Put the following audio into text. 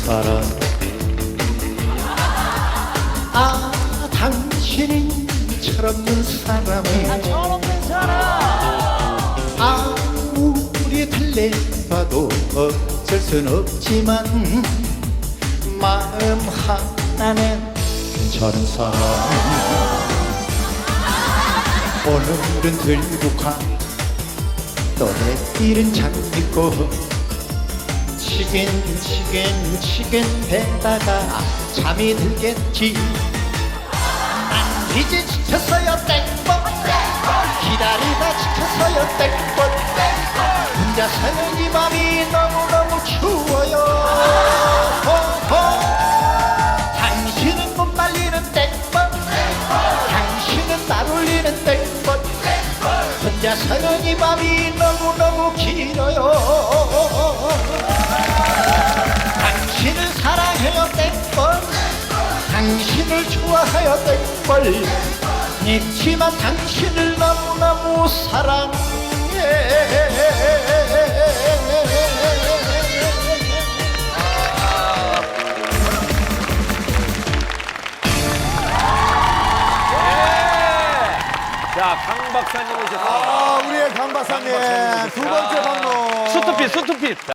사람 아 당신이 철없는 사람 아 철없는 사람. 아무리 달래봐도 어쩔 순 없지만 마음 하나는 괜찮은 사람. 오늘은 들국화 또내 일은 잘 믿고 치긴 치긴 치긴 대다가 잠이 들겠지. 난 이제 지쳤어요 땡번 기다리다 지쳤어요 땡번 혼자 사는 이 밤이 너무너무 추워요. 당신은 못 말리는 땡번 당신은 날 울리는 땡번. 혼자 사는 이 밤이 너무너무 길어요 사랑해요 땡벌 당신을 좋아해요 땡벌 있지만 당신을 너무너무 사랑해 자, 강 박사님 오셨습니다. 아, 우리의 강 박사님 두 번째 방문. 수트핏, 수트핏.